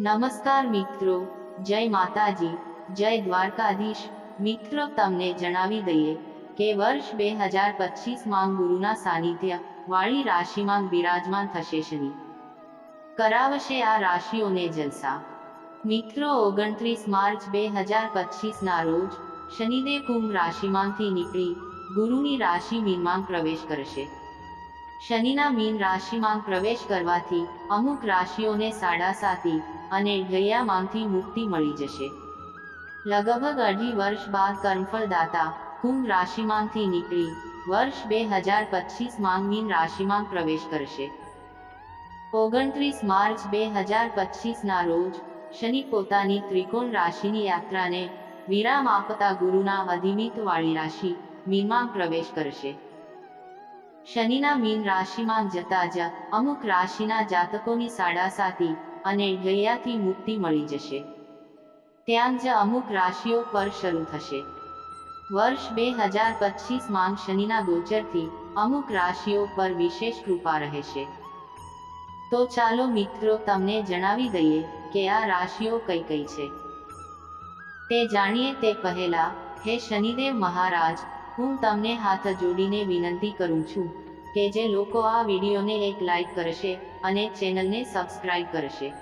નમસ્કાર મિત્રો, જય માતાજી, જય દ્વારકાધીશ. મિત્રો, તમને જણાવી દઈએ કે વર્ષ બે હજાર પચીસમાં ગુરુના સાનિધ્ય વાળી રાશિમાં બિરાજમાન થશે શનિ. કરાવશે આ રાશિઓને જલસા. મિત્રો, ઓગણત્રીસ માર્ચ બે હજાર પચીસના રોજ શનિદેવ કુંભ રાશિમાંથી નીકળી ગુરુની રાશિ મીનમાં પ્રવેશ કરશે. શનિના મીન રાશિમાં પ્રવેશ કરવાથી અમુક રાશિઓને સાડા સાતી અને ગયામાંથી મુક્તિ મળી જશે. લગભગ અઢી વર્ષ બાદ કર્મફળદાતા કુંભ રાશિમાંથી નીકળી વર્ષ બે હજાર પચીસમાં મીન રાશિમાં પ્રવેશ કરશે. ઓગણત્રીસ માર્ચ બે હજાર પચીસના રોજ શનિ પોતાની ત્રિકોણ રાશિની યાત્રાને વિરામ આપતા ગુરુના અધિમિત વાળી રાશિ મીનમાં પ્રવેશ કરશે. શનિના મીન રાશિમાં જતા જ અમુક રાશિના જાતકોની સાડાસાતી અને ગયાથી મુક્તિ મળી જશે. ત્યાં જ અમુક રાશિઓ પર શરૂ થશે. વર્ષ બે હજાર પચીસમાં શનિના ગોચરથી અમુક રાશિઓ પર વિશેષ કૃપા રહેશે. તો ચાલો મિત્રો તમને જણાવી દઈએ કે આ રાશિઓ કઈ કઈ છે. તે જાણીએ તે પહેલા, હે શનિદેવ મહારાજ હું તમને હાથ જોડીને વિનંતી કરું છું કે જે લોકો આ વિડીયોને એક લાઈક કરશે અને ચેનલને સબસ્ક્રાઇબ કરશે.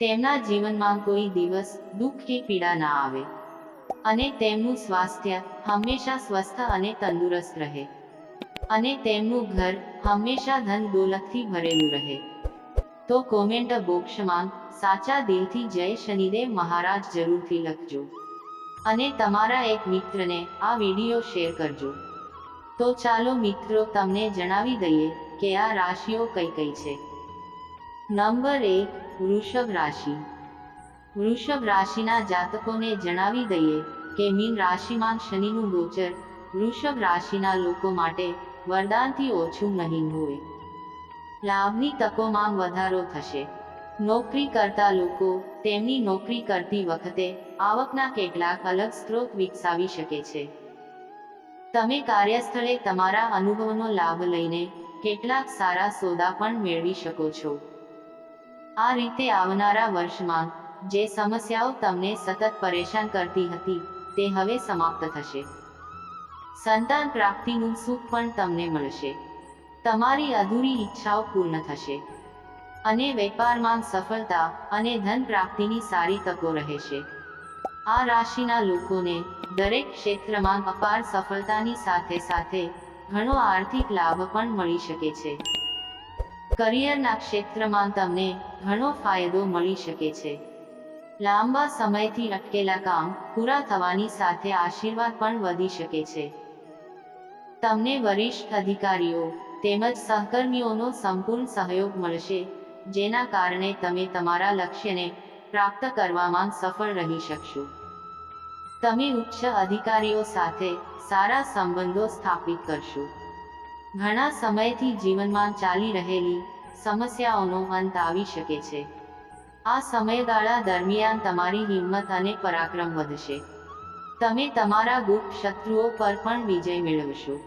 તેમના જીવનમાં કોઈ દિવસ દુઃખ કે પીડા ના આવે. અને તેમનું સ્વાસ્થ્ય હંમેશા સ્વસ્થ અને તંદુરસ્ત રહે. અને તેમનું ઘર હંમેશા ધન દોલતથી ભરેલું રહે. તો કોમેન્ટ બોક્સમાં સાચા દિલથી જય શનિદેવ મહારાજ જરૂરથી લખજો. અને તમારા એક મિત્રને આ વીડિયો શેર કરજો. તો ચાલો મિત્રો તમને જણાવી દઈએ કે આ રાશિઓ કઈ કઈ છે. નંબર એક, વૃષભ રાશિ. વૃષભ રાશિના જાતકોને જણાવી દઈએ કે મીન રાશિમાં શનિનું ગોચર વૃષભ રાશિના લોકો માટે વરદાનથી ઓછું નહીં હોય. લાભની તકોમાં વધારો થશે. નોકરી કરતા લોકો તેમની નોકરી કરતી વખતે આવકના કેટલાક અલગ સ્ત્રોત વિકસાવી શકે છે. તમે કાર્યસ્થળે તમારા અનુભવનો લાભ લઈને કેટલાક સારા સોદા પણ મેળવી શકો છો. આ રીતે આવનારા વર્ષમાં જે સમસ્યાઓ તમને સતત પરેશાન કરતી હતી તે હવે સમાપ્ત થશે. સંતાન પ્રાપ્તિનું સુખ પણ તમને મળશે. તમારી અધૂરી ઈચ્છાઓ પૂર્ણ થશે. અને વેપારમાં સફળતા અને ધન પ્રાપ્તિની સારી તકો રહેશે. આ રાશિના લોકોને દરેક ક્ષેત્રમાં અપાર સફળતાની સાથે સાથે ઘણો આર્થિક લાભ પણ મળી શકે છે. કરિયરના ક્ષેત્રમાં તમને ઘણો ફાયદો મળી શકે છે. લાંબા સમયથી અટકેલા કામ પૂરા થવાની સાથે આશીર્વાદ પણ વધી શકે છે. તમને વરિષ્ઠ અધિકારીઓ તેમજ સહકર્મીઓનો સંપૂર્ણ સહયોગ મળશે. જેના કારણે તમે તમારા લક્ષ્યને પ્રાપ્ત કરવામાં સફળ રહી શકશો. તમે ઉચ્ચ અધિકારીઓ સાથે સારા સંબંધો સ્થાપિત કરશો. ઘણા સમયથી જીવનમાં ચાલી રહેલી સમસ્યાઓનો અંત આવી શકે છે. આ સમયગાળા દરમિયાન તમારી હિંમત અને પરાક્રમ વધશે. તમે તમારા ગુપ્ત શત્રુઓ પર પણ વિજય મેળવશો.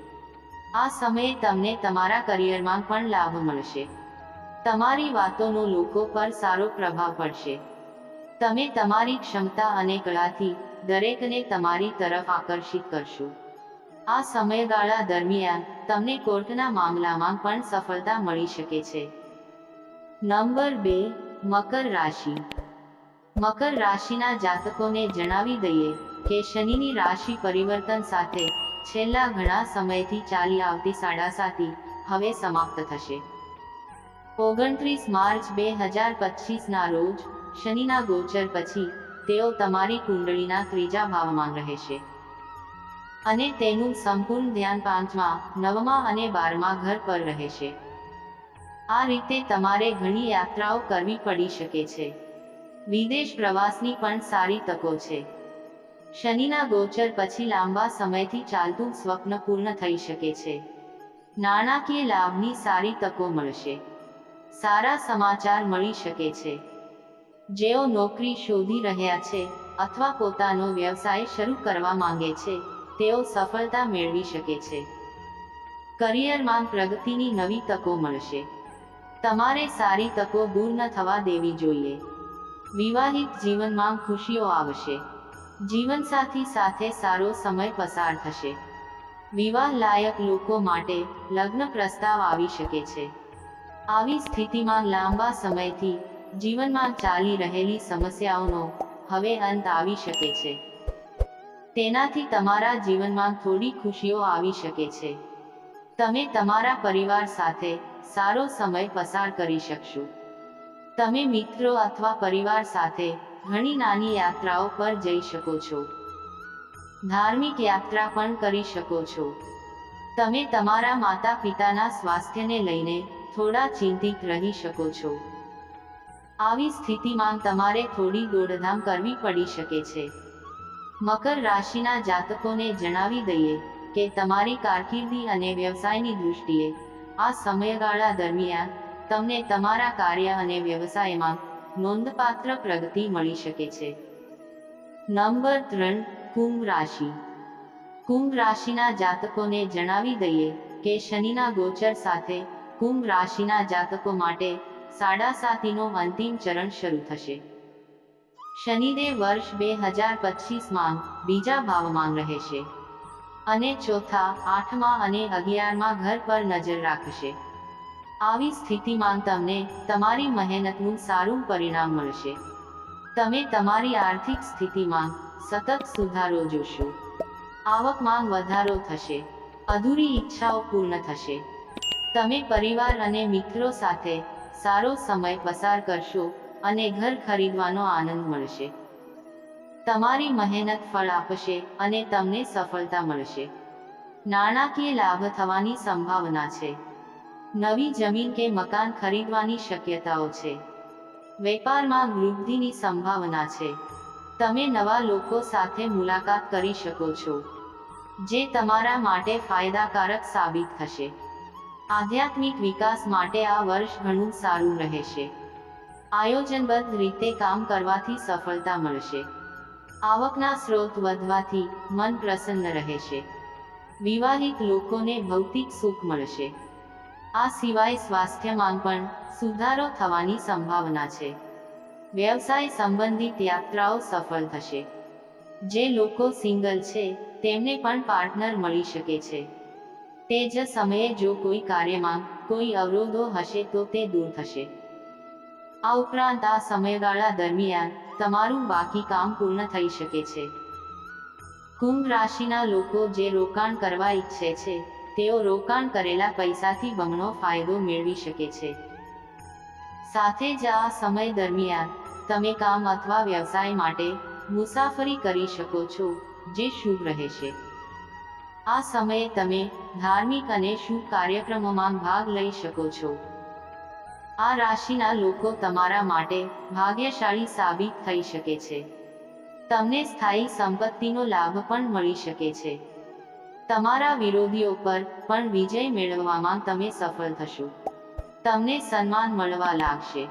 આ સમયે તમને તમારા કરિયરમાં પણ લાભ મળશે. તમારી વાતોનો લોકો પર સારો પ્રભાવ પડશે. તમે તમારી ક્ષમતા અને કળાથી દરેકને તમારી તરફ આકર્ષિત કરશો. આ સમયગાળા દરમિયાન તમને કોર્ટના મામલામાં પણ સફળતા મળી શકે છે. નંબર બે, મકર રાશિ. મકર રાશિના જાતકોને જણાવી દઈએ કે શનિની રાશિ પરિવર્તન સાથે છેલ્લા ઘણા સમયથી ચાલી આવતી સાડાસાતી હવે સમાપ્ત થશે. ઓગણત્રીસ માર્ચ બે હજાર પચીસના રોજ, શનિના ગોચર પછી, તેઓ તમારી કુંડળીના ત્રીજા ભાવમાં રહેશે. અને તેનું સંપૂર્ણ ધ્યાન પાંચમા, નવમા અને બારમા ઘર પર રહેશે. આ રીતે તમારે ઘણી યાત્રાઓ કરવી પડી શકે છે. વિદેશ પ્રવાસની પણ સારી તકો છે. શનિના ગોચર પછી લાંબા સમયથી ચાલતું સ્વપ્ન પૂર્ણ થઈ શકે છે. નાણાકીય લાભની સારી તકો મળશે. સારા સમાચાર મળી શકે છે. જેઓ નોકરી શોધી રહ્યા છે અથવા પોતાનો વ્યવસાય શરૂ કરવા માંગે છે, તેઓ સફળતા મેળવી શકે છે. કરિયરમાં પ્રગતિની નવી તકો મળશે. તમારે સારી તકો દૂર ન થવા દેવી જોઈએ. વિવાહિત જીવનમાં ખુશીઓ આવશે. જીવનસાથી સાથે સારો સમય પસાર થશે. વિવાહ લાયક લોકો માટે લગ્ન પ્રસ્તાવ આવી શકે છે. આવી સ્થિતિમાં લાંબા સમયથી જીવનમાં ચાલી રહેલી સમસ્યાઓનો હવે અંત આવી શકે છે. તેનાથી તમારા જીવનમાં થોડી ખુશીઓ આવી શકે છે. તમે તમારા પરિવાર સાથે સારો સમય પસાર કરી શકશો. તમે મિત્રો અથવા પરિવાર સાથે ઘણી નાની યાત્રાઓ પર જઈ શકો છો. ધાર્મિક યાત્રા પણ કરી શકો છો. તમે તમારા માતા પિતાના સ્વાસ્થ્યને લઈને થોડા ચિંતિત રહી શકો છો. આવી સ્થિતિમાં તમારે થોડી દોડધામ કરવી પડી શકે છે. મકર રાશિના જાતકોને જણાવી દઈએ કે તમારી કારકિર્દી અને વ્યવસાયની દૃષ્ટિએ આ સમયગાળા દરમિયાન તમને તમારા કાર્ય અને વ્યવસાયમાં નોંધપાત્ર પ્રગતિ મળી શકે છે. નંબર ત્રણ, કુંભ રાશિ. કુંભ રાશિના જાતકોને જણાવી દઈએ કે શનિના ગોચર સાથે કુંભ રાશિના જાતકો માટે સાડા સાતીનો અંતિમ ચરણ શરૂ થશે. શનિદેવ વર્ષ બે હજાર પચીસમાં બીજા ભાવમાં રહેશે અને ચોથા, આઠમા અને અગિયારમાં ઘર પર નજર રાખશે. આવી સ્થિતિમાં તમને તમારી મહેનતનું સારું પરિણામ મળશે. તમે તમારી આર્થિક સ્થિતિમાં સતત સુધારો જોશો. આવકમાં વધારો થશે. અધૂરી ઈચ્છાઓ પૂર્ણ થશે. તમે પરિવાર અને મિત્રો સાથે સારો સમય પસાર કરશો અને ઘર ખરીદવાનો આનંદ મળશે. તમારી મહેનત ફળ આપશે અને તમને સફળતા મળશે. નાણાકીય લાભ થવાની સંભાવના છે. નવી જમીન કે મકાન ખરીદવાની શક્યતાઓ છે. વેપારમાં વૃદ્ધિની સંભાવના છે. તમે નવા લોકો સાથે મુલાકાત કરી શકો છો, જે તમારા માટે ફાયદાકારક સાબિત થશે. આધ્યાત્મિક વિકાસ માટે આ વર્ષ ઘણું સારું રહેશે. આયોજનબદ્ધ રીતે કામ કરવાથી સફળતા મળશે. આવકના સ્ત્રોત વધવાથી મન પ્રસન્ન રહેશે. વિવાહિત લોકોને ભૌતિક સુખ મળશે. આ સિવાય સ્વાસ્થ્યમાં પણ સુધારો થવાની સંભાવના છે. વ્યવસાય સંબંધિત યાત્રાઓ સફળ થશે. જે લોકો સિંગલ છે, તેમને પણ પાર્ટનર મળી શકે છે. તે જ સમયે જો કોઈ કાર્યમાં કોઈ અવરોધો હશે તો તે દૂર થશે. આ ઉપરાંત આ સમયગાળા દરમિયાન તમારું બાકી કામ પૂર્ણ થઈ શકે છે. કુંભ રાશિના લોકો જે રોકાણ કરવા ઈચ્છે છે, તેઓ રોકાણ કરેલા પૈસાથી બમણો ફાયદો મેળવી શકે છે. સાથે જ આ સમય દરમિયાન તમે કામ અથવા વ્યવસાય માટે મુસાફરી કરી શકો છો, જે શુભ રહેશે. આ સમયે તમે ધાર્મિક અને શુભ કાર્યક્રમોમાં ભાગ લઈ શકો છો. આ રાશિના લોકો તમારા માટે ભાગ્યશાળી સાબિત થઈ શકે છે. તમને સ્થાયી સંપત્તિનો લાભ પણ મળી શકે છે. તમારા વિરોધીઓ પર પણ વિજય મેળવવામાં તમે સફળ થશો. તમને સન્માન મળવા લાગશે.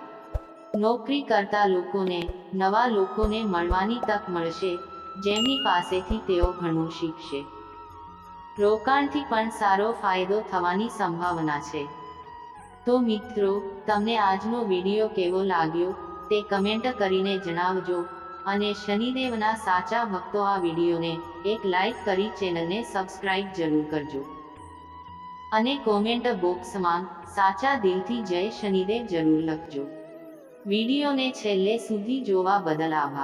નોકરી કરતા લોકોને, નવા લોકોને મળવાની તક મળશે, જેમની પાસેથી તેઓ ઘણું શીખશે. રોકાણથી પણ સારો ફાયદો થવાની સંભાવના છે. તો મિત્રો, તમને આજનો વીડિયો કેવો લાગ્યો તે કમેન્ટ કરીને જણાવજો અને શનિદેવના સાચા ભક્તો આ વિડીયોને એક લાઈક કરી ચેનલને સબસ્ક્રાઇબ જરૂર કરજો. અને કોમેન્ટ બોક્સમાં સાચા દિલથી જય શનિદેવ જરૂર લખજો. વિડીયોને છેલ્લે સુધી જોવા બદલ આભાર.